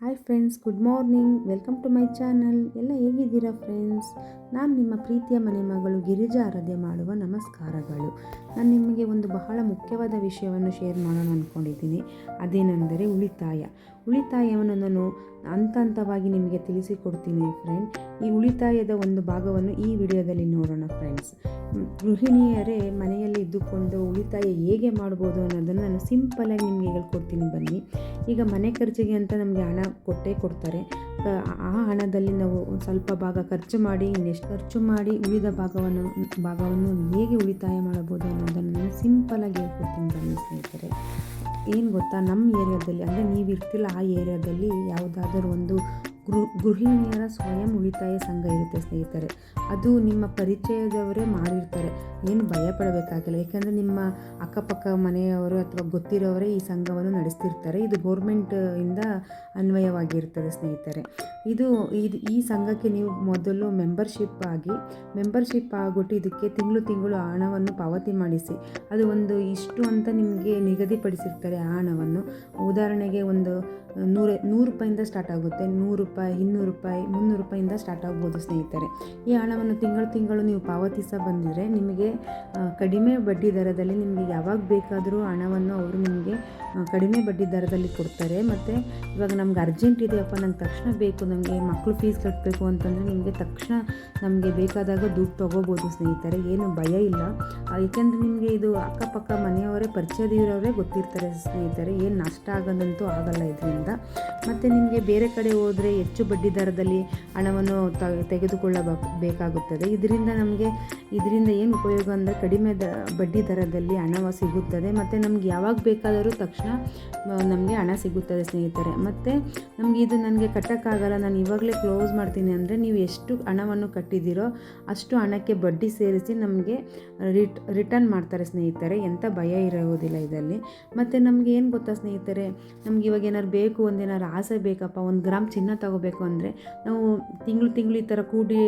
Hi friends good morning welcome to my channel ಎಲ್ಲ ಹೇಗಿದ್ದೀರಾ friends ನಾನು ನಿಮ್ಮ ಪ್ರೀತಿಯ ಮನೆ ಮಗಳು ಗಿರಿಜಾ ಆರಾಧ್ಯ ಮಾಡುವ ನಮಸ್ಕಾರಗಳು. ನಾನು ನಿಮಗೆ ಒಂದು ಬಹಳ ಮುಖ್ಯವಾದ ವಿಷಯವನ್ನು ಶೇರ್ ಮಾಡೋಣ ಅಂದ್ಕೊಂಡಿದ್ದೀನಿ ಅದೇನೆಂದರೆ ಉಳಿತಾಯ. ಉಳಿತಾಯವನ್ನು ನಾನು ಹಂತ ಹಂತವಾಗಿ ನಿಮಗೆ ತಿಳಿಸಿಕೊಡ್ತೀನಿ ಫ್ರೆಂಡ್ ಈ ಉಳಿತಾಯದ ಒಂದು ಭಾಗವನ್ನು ಈ ವಿಡಿಯೋದಲ್ಲಿ ನೋಡೋಣ ಫ್ರೆಂಡ್ಸ್ ಗೃಹಿಣಿಯರೇ, ಮನೆಯಲ್ಲಿ ಇದ್ದುಕೊಂಡು ಉಳಿತಾಯ ಹೇಗೆ ಮಾಡ್ಬೋದು ಅನ್ನೋದನ್ನು ನಾನು ಸಿಂಪಲಾಗಿ ನಿಮಗೆ ಹೇಳ್ಕೊಡ್ತೀನಿ ಬನ್ನಿ. ಈಗ ಮನೆ ಖರ್ಚಿಗೆ ಅಂತ ನಮಗೆ ಹಣ ಕೊಟ್ಟೇ ಕೊಡ್ತಾರೆ. ಆ- ಹಣದಲ್ಲಿ ನಾವು ಸ್ವಲ್ಪ ಭಾಗ ಖರ್ಚು ಮಾಡಿ, ಇನ್ನೆಷ್ಟು ಖರ್ಚು ಮಾಡಿ ಉಳಿದ ಭಾಗವನ್ನು ಭಾಗವನ್ನು ಹೇಗೆ ಉಳಿತಾಯ ಮಾಡಬಹುದು ಅನ್ನೋದನ್ನು ನಾನು ಸಿಂಪಲಾಗಿ ಹೇಳ್ಕೊಡ್ತೀನಿ ಬನ್ನಿ ಸ್ನೇಹಿತರೆ. ಏನು ಗೊತ್ತಾ? ನಮ್ಮ ಏರಿಯಾದಲ್ಲಿ ಅಂದರೆ ನೀವು ಇರ್ತಿಲ್ಲ ಆ ಏರಿಯಾದಲ್ಲಿ ಯಾವುದಾದರೂ ಒಂದು ಗೃ, ಗೃಹಿಣಿಯರ ಸ್ವಯಂ ಉಳಿತಾಯ ಸಂಘ ಇರುತ್ತೆ ಸ್ನೇಹಿತರೆ. ಅದು ನಿಮ್ಮ ಪರಿಚಯದವರೇ ಮಾಡಿರ್ತಾರೆ. ಏನು ಭಯ ಪಡಬೇಕಾಗಿಲ್ಲ ಯಾಕೆಂದರೆ ನಿಮ್ಮ ಅಕ್ಕಪಕ್ಕ, ಮನೆಯವರು ಅಥವಾ ಗೊತ್ತಿರೋವರೇ ಈ ಸಂಘವನ್ನು ನಡೆಸ್ತಿರ್ತಾರೆ. ಇದು ಗೌರ್ಮೆಂಟ್ ಇಂದ ಅನ್ವಯವಾಗಿರ್ತದೆ ಸ್ನೇಹಿತರೆ. ಇದು ಇದು ಈ ಸಂಘಕ್ಕೆ ನೀವು ಮೊದಲು ಮೆಂಬರ್ಶಿಪ್ ಆಗಿ ಮೆಂಬರ್ಶಿಪ್ ಆಗಿಬಿಟ್ಟು ಇದಕ್ಕೆ ತಿಂಗಳು ತಿಂಗಳು ಹಣವನ್ನು ಪಾವತಿ ಮಾಡಿಸಿ. ಅದು ಒಂದು ಇಷ್ಟು ಅಂತ ನಿಮಗೆ ನಿಗದಿಪಡಿಸಿರ್ತಾರೆ ಆ ಹಣವನ್ನು. ಉದಾಹರಣೆಗೆ ಒಂದು ನೂರ ನೂರು ರೂಪಾಯಿಂದ ಸ್ಟಾರ್ಟ್ ಆಗುತ್ತೆ, ನೂರು ರೂಪಾಯಿ, ಇನ್ನೂರು ರೂಪಾಯಿ, ಮುನ್ನೂರು ರೂಪಾಯಿಂದ ಸ್ಟಾರ್ಟ್ ಆಗ್ಬೋದು ಸ್ನೇಹಿತರೆ. ಈ ಹಣವನ್ನು ತಿಂಗಳು ತಿಂಗಳು ನೀವು ಪಾವತಿಸ ಬಂದಿದ್ರೆ ನಿಮಗೆ ಕಡಿಮೆ ಬಡ್ಡಿ ದರದಲ್ಲಿ ನಿಮಗೆ ಯಾವಾಗ ಬೇಕಾದರೂ ಹಣವನ್ನು ಅವರು ನಿಮಗೆ ಕಡಿಮೆ ಬಡ್ಡಿ ದರದಲ್ಲಿ ಕೊಡ್ತಾರೆ. ಮತ್ತು ಇವಾಗ ನಮ್ಗೆ ಅರ್ಜೆಂಟ್ ಇದೆಯಪ್ಪ ನಂಗೆ ತಕ್ಷಣ ಬೇಕು ನಮಗೆ ಮಕ್ಕಳು ಫೀಸ್ ಕಟ್ಟಬೇಕು ಅಂತಂದರೆ ನಿಮಗೆ ತಕ್ಷಣ ನಮಗೆ ಬೇಕಾದಾಗ ದುಡ್ಡು ತೊಗೋಬೋದು ಸ್ನೇಹಿತರೆ. ಏನು ಭಯ ಇಲ್ಲ. ಏಕೆಂದರೆ ನಿಮಗೆ ಇದು ಅಕ್ಕಪಕ್ಕ ಮನೆಯವರೇ ಪರಿಚಯದಿರೋರೇ ಗೊತ್ತಿರ್ತಾರೆ ಸ್ನೇಹಿತರೆ. ಏನು ನಷ್ಟ ಆಗೋದಂತೂ ಆಗಲ್ಲ ಇದರಿಂದ. ಮತ್ತು ನಿಮಗೆ ಬೇರೆ ಕಡೆ ಹೋದರೆ ಹೆಚ್ಚು ಬಡ್ಡಿ ದರದಲ್ಲಿ ಹಣವನ್ನು ತೆಗೆದುಕೊಳ್ಳಬೇಕಾಗುತ್ತದೆ. ತೆಗೆದುಕೊಳ್ಳಬೇಕು ಬೇಕಾಗುತ್ತದೆ ಇದರಿಂದ ನಮಗೆ, ಇದರಿಂದ ಏನು ಉಪಯೋಗ ಅಂದರೆ ಕಡಿಮೆ ದ, ಬಡ್ಡಿ ದರದಲ್ಲಿ ಹಣ ಸಿಗುತ್ತದೆ. ಮತ್ತು ನಮ್ಗೆ ಯಾವಾಗ ಬೇಕಾದರೂ ತಕ್ಷಣ ನಮಗೆ ಹಣ ಸಿಗುತ್ತದೆ ಸ್ನೇಹಿತರೆ. ಮತ್ತು ನಮಗೆ ಇದು ನನಗೆ ಕಟ್ಟೋಕ್ಕಾಗಲ್ಲ, ನಾನು ಇವಾಗಲೇ ಕ್ಲೋಸ್ ಮಾಡ್ತೀನಿ ಅಂದರೆ ನೀವು ಎಷ್ಟು ಹಣವನ್ನು ಕಟ್ಟಿದ್ದೀರೋ ಅಷ್ಟು ಹಣಕ್ಕೆ ಬಡ್ಡಿ ಸೇರಿಸಿ ನಮಗೆ ರಿಟ್, ರಿಟರ್ನ್ ಮಾಡ್ತಾರೆ ಸ್ನೇಹಿತರೆ. ಎಂಥ ಭಯ ಇರೋದಿಲ್ಲ ಇದರಲ್ಲಿ. ಮತ್ತು ನಮಗೆ ಏನು ಗೊತ್ತಾ ಸ್ನೇಹಿತರೆ? ನಮ್ಗೆ ಇವಾಗ ಏನಾದ್ರು ಬೇಕು ಒಂದೇನಾದ್ರು ಆಸೆ ಬೇಕಪ್ಪ, ಒಂದು ಗ್ರಾಮ್ ಚಿನ್ನ ತಗೋಬೇಕು ಅಂದರೆ ನಾವು ತಿಂಗಳು ತಿಂಗಳು ಈ ಥರ ಕೂಡಿ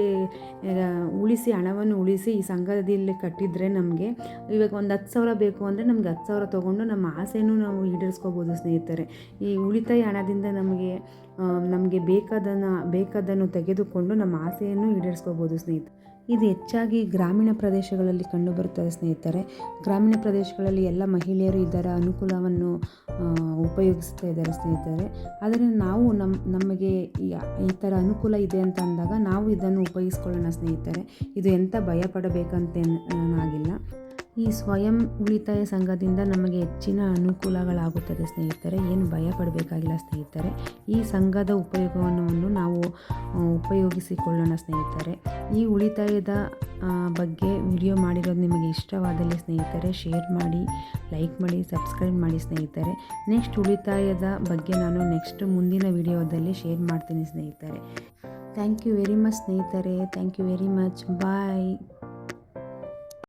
ಉಳಿಸಿ, ಹಣವನ್ನು ಉಳಿಸಿ ಈ ಸಂಘದಲ್ಲಿ ಕಟ್ಟಿದರೆ ನಮಗೆ ಇವಾಗ ಒಂದು ಹತ್ತು ಸಾವಿರ ಬೇಕು ಅಂದರೆ ನಮ್ಗೆ ಹತ್ತು ಸಾವಿರ ತೊಗೊಂಡು ನಮ್ಮ ಆಸೆನೂ ನಾವು ಈಡೇರಿಸ್ಕೋಬೋದು ಸ್ನೇಹಿತರೆ. ಈ ಉಳಿತಾಯ ಹಣದಿಂದ ನಮಗೆ ನಮಗೆ ಬೇಕಾದನ್ನು ಬೇಕಾದನ್ನು ತೆಗೆದುಕೊಂಡು ನಮ್ಮ ಆಸೆಯನ್ನು ಈಡೇರಿಸ್ಕೋಬೋದು ಸ್ನೇಹಿತರೆ. ಇದು ಹೆಚ್ಚಾಗಿ ಗ್ರಾಮೀಣ ಪ್ರದೇಶಗಳಲ್ಲಿ ಕಂಡುಬರುತ್ತದೆ ಸ್ನೇಹಿತರೆ. ಗ್ರಾಮೀಣ ಪ್ರದೇಶಗಳಲ್ಲಿ ಎಲ್ಲ ಮಹಿಳೆಯರು ಇದರ ಅನುಕೂಲವನ್ನು ಉಪಯೋಗಿಸ್ತಾ ಇದ್ದಾರೆ ಸ್ನೇಹಿತರೆ. ಆದರೆ ನಾವು ನಮ್ಮ ನಮಗೆ ಈ ಥರ ಅನುಕೂಲ ಇದೆ ಅಂತ ಅಂದಾಗ ನಾವು ಇದನ್ನು ಉಪಯೋಗಿಸ್ಕೊಳ್ಳೋಣ ಸ್ನೇಹಿತರೆ. ಇದು ಎಂಥ ಭಯ ಆಗಿಲ್ಲ. ಈ ಸ್ವಯಂ ಉಳಿತಾಯ ಸಂಘದಿಂದ ನಮಗೆ ಹೆಚ್ಚಿನ ಅನುಕೂಲಗಳಾಗುತ್ತದೆ ಸ್ನೇಹಿತರೆ. ಏನು ಭಯ ಪಡಬೇಕಾಗಿಲ್ಲ ಸ್ನೇಹಿತರೆ. ಈ ಸಂಘದ ಉಪಯೋಗವನ್ನು ನಾವು ಉಪಯೋಗಿಸಿಕೊಳ್ಳೋಣ ಸ್ನೇಹಿತರೆ. ಈ ಉಳಿತಾಯದ ಬಗ್ಗೆ ವಿಡಿಯೋ ಮಾಡಿರೋದು ನಿಮಗೆ ಇಷ್ಟವಾದಲ್ಲಿ ಸ್ನೇಹಿತರೆ, ಶೇರ್ ಮಾಡಿ, ಲೈಕ್ ಮಾಡಿ, ಸಬ್ಸ್ಕ್ರೈಬ್ ಮಾಡಿ ಸ್ನೇಹಿತರೆ. ನೆಕ್ಸ್ಟ್ ಉಳಿತಾಯದ ಬಗ್ಗೆ ನಾನು ನೆಕ್ಸ್ಟ್ ಮುಂದಿನ ವಿಡಿಯೋದಲ್ಲಿ ಶೇರ್ ಮಾಡ್ತೀನಿ ಸ್ನೇಹಿತರೆ. ಥ್ಯಾಂಕ್ ಯು ವೆರಿ ಮಚ್ ಸ್ನೇಹಿತರೆ. Thank you very much. Bye.